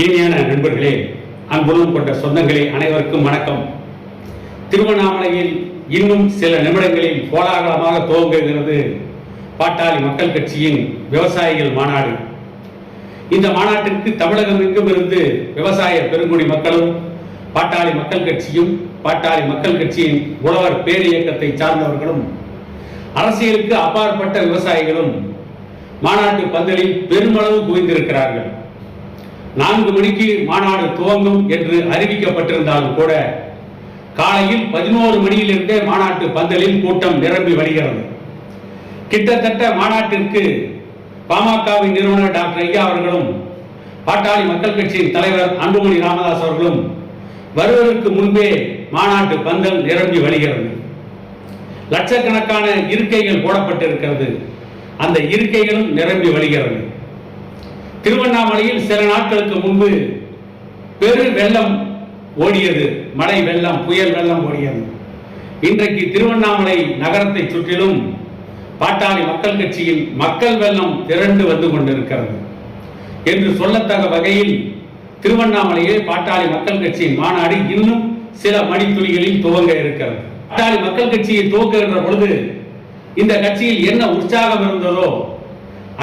இனிமையான நண்பர்களே அன்புடன் கொண்ட சொந்தங்களே அனைவருக்கும் வணக்கம். திருவண்ணாமலையில் இன்னும் சில நிமிடங்களில் கோலாகலமாக துவங்குகிறது பாட்டாளி மக்கள் கட்சியின் விவசாயிகள் மாநாடு. இந்த மாநாட்டிற்கு தமிழகம் எங்கும் இருந்து விவசாய பெருங்குடி மக்களும் பாட்டாளி மக்கள் கட்சியும் பாட்டாளி மக்கள் கட்சியின் உழவர் பேரியக்கத்தை சார்ந்தவர்களும் அரசியலுக்கு அப்பாற்பட்ட விவசாயிகளும் மாநாட்டு பந்தலில் பெருமளவு குவிந்திருக்கிறார்கள். நான்கு மணிக்கு மாநாடு துவங்கும் என்று அறிவிக்கப்பட்டிருந்தாலும் கூட காலையில் பதினோரு மணியிலிருந்தே மாநாட்டு பந்தலில் கூட்டம் நிரம்பி வருகிறது கிட்டத்தட்ட மாநாட்டிற்கு பாமகவின் நிறுவனர் டாக்டர் ஐயா அவர்களும் பாட்டாளி மக்கள் கட்சியின் தலைவர் அன்புமணி ராமதாஸ் அவர்களும் வருவதற்கு முன்பே மாநாட்டு பந்தல் நிரம்பி வருகிறது லட்சக்கணக்கான இருக்கைகள் போடப்பட்டிருக்கிறது. அந்த இருக்கைகளும் நிரம்பி வருகிறது திருவண்ணாமலையில் சில நாட்களுக்கு முன்பு பெரு வெள்ளம் ஓடியது. மழை வெள்ளம் புயல் வெள்ளம் ஓடியது. இன்றைக்கு திருவண்ணாமலை நகரத்தை சுற்றிலும் பாட்டாளி மக்கள் கட்சியில் மக்கள் வெள்ளம் திரண்டு வந்து கொண்டிருக்கிறது. என்று சொல்லத்தக்க வகையில் திருவண்ணாமலையில் பாட்டாளி மக்கள் கட்சியின் மாநாடு இன்னும் சில மணித்துளிகளில் துவங்க இருக்கிறது. பாட்டாளி மக்கள் கட்சியை துவக்குகின்ற பொழுது இந்த கட்சியில் என்ன உற்சாகம் இருந்ததோ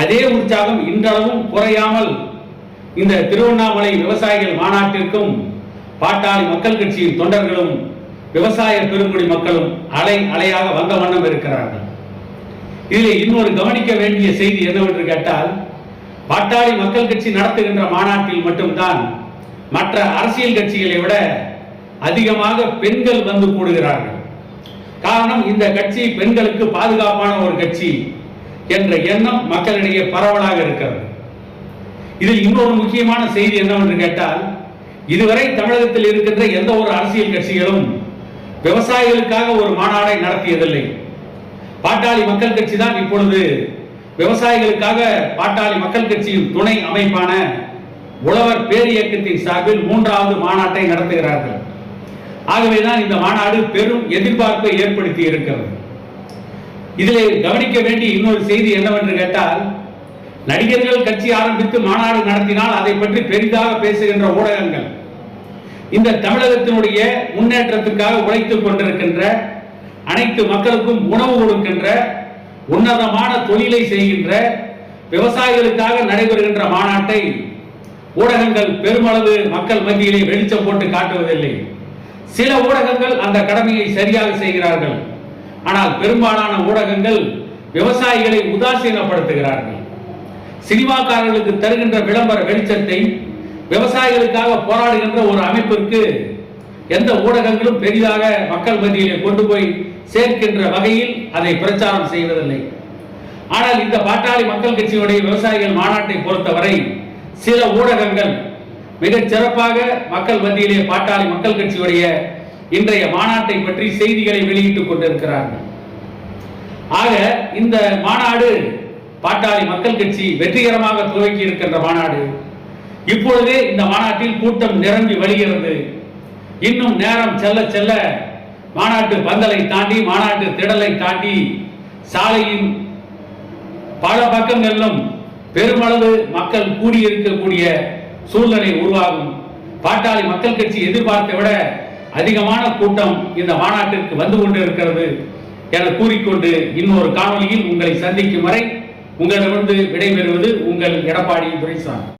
அதே உற்சாகம் இன்றளவும் குறையாமல் இந்த திருவண்ணாமலை விவசாயிகள் மாநாட்டிற்கும் பாட்டாளி மக்கள் கட்சியின் தொண்டர்களும் விவசாய பெருங்குடி மக்களும் அலை அலையாக வந்த வண்ணம் இருக்கிறார்கள். இதில் இன்னொரு கவனிக்க வேண்டிய செய்தி என்னவென்று கேட்டால் பாட்டாளி மக்கள் கட்சி நடத்துகின்ற மாநாட்டில் மட்டும்தான் மற்ற அரசியல் கட்சிகளை விட அதிகமாக பெண்கள் வந்து கூடுகிறார்கள். காரணம் இந்த கட்சி பெண்களுக்கு பாதுகாப்பான ஒரு கட்சி. என்ற எண்ணம் மக்களிடையே பரவலாக இருக்கிறது. இதில் இன்னொரு முக்கியமான செய்தி என்னவென்று கேட்டால் இதுவரை தமிழகத்தில் இருக்கின்ற எந்த ஒரு அரசியல் கட்சிகளும் விவசாயிகளுக்காக ஒரு மாநாடை நடத்தியதில்லை. பாட்டாளி மக்கள் கட்சி தான் இப்பொழுது விவசாயிகளுக்காக பாட்டாளி மக்கள் கட்சியின் துணை அமைப்பான உழவர் பேரியக்கத்தின் சார்பில் மூன்றாவது மாநாட்டை நடத்துகிறார்கள். ஆகவேதான் இந்த மாநாடு பெரும் எதிர்பார்ப்பை ஏற்படுத்தி இருக்கிறது. இதில் கவனிக்க வேண்டிய இன்னொரு செய்தி என்னவென்று கேட்டால் நடிகர்கள் கட்சி ஆரம்பித்து மாநாடு நடத்தினால் அதை பற்றி பெரிதாக பேசுகின்ற ஊடகங்கள் இந்த தமிழகத்தினுடைய முன்னேற்றத்துக்காக உழைத்துக் கொண்டிருக்கின்ற அனைத்து மக்களுக்கும் உணவு கொடுக்கின்ற உன்னதமான தொழிலை செய்கின்ற விவசாயிகளுக்காக நடைபெறுகின்ற மாநாட்டை ஊடகங்கள் பெருமளவு மக்கள் மத்தியிலே வெளிச்சம் போட்டு காட்டுவதில்லை. சில ஊடகங்கள் அந்த கடமையை சரியாக செய்கிறார்கள். ஆனால் பெரும்பாலான ஊடகங்கள் விவசாயிகளை உதாசீனப்படுத்துகிறார்கள். சினிமாக்காரர்களுக்கு தருகின்ற விளம்பர வெளிச்சத்தை விவசாயிகளுக்காக போராடுகின்ற ஒரு அமைப்பிற்கு எந்த ஊடகங்களும் பெரிதாக மக்கள் மத்தியிலே கொண்டு போய் சேர்க்கின்ற வகையில் அதை பிரச்சாரம் செய்வதில்லை. ஆனால் இந்த பாட்டாளி மக்கள் கட்சியுடைய விவசாயிகள் மாநாட்டை பொறுத்தவரை சில ஊடகங்கள் மிகச் சிறப்பாக மக்கள் மத்தியிலே பாட்டாளி மக்கள் கட்சியுடைய இன்றைய மாநாட்டை பற்றி செய்திகளை வெளியிட்டுக் கொண்டிருக்கிறார்கள். ஆக இந்த மாநாடு பாட்டாளி மக்கள் கட்சி வெற்றிகரமாக துவக்கி இருக்கின்ற மாநாடு. இப்பொழுது இந்த மாநாட்டில் கூட்டம் நிரம்பி வருகிறது இன்னும் நேரம் செல்ல செல்ல மாநாட்டு பந்தலை தாண்டி மாநாட்டு திடலை தாண்டி சாலையின் பல பக்கங்களிலும் பெருமளவு மக்கள் கூடியிருக்கக்கூடிய சூழ்நிலை உருவாகும். பாட்டாளி மக்கள் கட்சி எதிர்பார்த்த விட அதிகமான கூட்டம் இந்த மாநாட்டிற்கு வந்து கொண்டிருக்கிறது என கூறிக்கொண்டு இன்னொரு காணொலியில் உங்களை சந்திக்கும் வரை உங்களிடமிருந்து விடைபெறுவது உங்கள் எடப்பாடி துரைசாமி